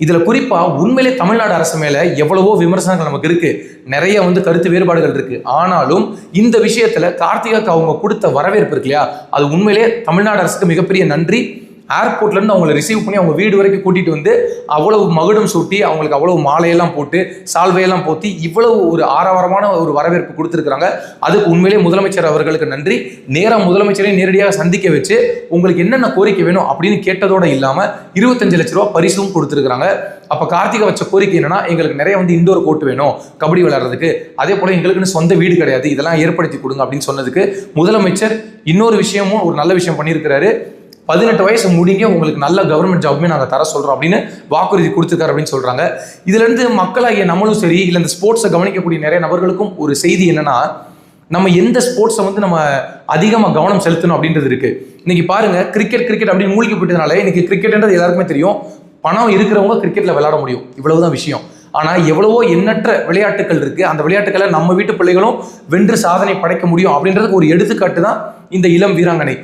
இதில் குறிப்பாக உண்மையிலே தமிழ்நாடு அரசு மேலே எவ்வளவோ விமர்சனங்கள் நமக்கு இருக்குது நிறைய வந்து கருத்து வேறுபாடுகள் இருக்குது ஆனாலும் இந்த விஷயத்தில் கார்த்திகாக்கு அவங்க கொடுத்த வரவேற்பு இருக்கு இல்லையா? அது உண்மையிலே தமிழ்நாடு அரசுக்கு மிகப்பெரிய நன்றி. ஏர்போர்ட்லேருந்து அவங்களை ரிசீவ் பண்ணி அவங்க வீடு வரைக்கும் கூட்டிகிட்டு வந்து அவ்வளவு மகுடம் சூட்டி அவங்களுக்கு அவ்வளவு மாலையெல்லாம் போட்டு சால்வையெல்லாம் போத்தி இவ்வளவு ஒரு ஆரவாரமான ஒரு வரவேற்பு கொடுத்துருக்குறாங்க. அதுக்கு உண்மையிலேயே முதலமைச்சர் அவர்களுக்கு நன்றி. நேராக முதலமைச்சரை நேரடியாக சந்திக்க வச்சு உங்களுக்கு என்னென்ன கோரிக்கை வேணும் அப்படின்னு கேட்டதோடு இல்லாமல் இருபத்தஞ்சு லட்ச ரூபா பரிசும் கொடுத்துருக்குறாங்க. அப்போ கார்த்திகை வச்ச கோரிக்கை என்னன்னா எங்களுக்கு நிறைய வந்து இண்டோர் கோர்ட் வேணும் கபடி விளையாடுறதுக்கு. அதே போல் எங்களுக்குன்னு சொந்த வீடு கிடையாது இதெல்லாம் ஏற்படுத்தி கொடுங்க அப்படின்னு சொன்னதுக்கு முதலமைச்சர் இன்னொரு விஷயமும் ஒரு நல்ல விஷயம் பண்ணியிருக்கிறாரு. பதினெட்டு வயசு முடிங்க உங்களுக்கு நல்ல கவர்மெண்ட் ஜாப்மே நாங்கள் தர சொல்கிறோம் அப்படின்னு வாக்குறுதி கொடுத்துருக்காரு அப்படின்னு சொல்கிறாங்க இதுலேருந்து மக்களாகிய நம்மளும் சரி இல்லை இந்த ஸ்போர்ட்ஸை கவனிக்கக்கூடிய நிறைய நபர்களுக்கும் ஒரு செய்தி என்னென்னா நம்ம எந்த ஸ்போர்ட்ஸை வந்து நம்ம அதிகமாக கவனம் செலுத்தணும் அப்படின்றது இருக்குது இன்னைக்கு பாருங்க கிரிக்கெட் கிரிக்கெட் அப்படின்னு மூழ்கி போயிட்டதுனால இன்றைக்கி கிரிக்கெட்ன்றது எல்லாருக்குமே தெரியும். பணம் இருக்கிறவங்க கிரிக்கெட்டில் விளையாட முடியும். இவ்வளவுதான் விஷயம். ஆனால் எவ்வளவோ எண்ணற்ற விளையாட்டுகள் இருக்குது அந்த விளையாட்டுகளை நம்ம வீட்டு பிள்ளைகளும் வென்று சாதனை படைக்க முடியும் அப்படின்றதுக்கு ஒரு எடுத்துக்காட்டு தான் இந்த இளம் வீராங்கனை.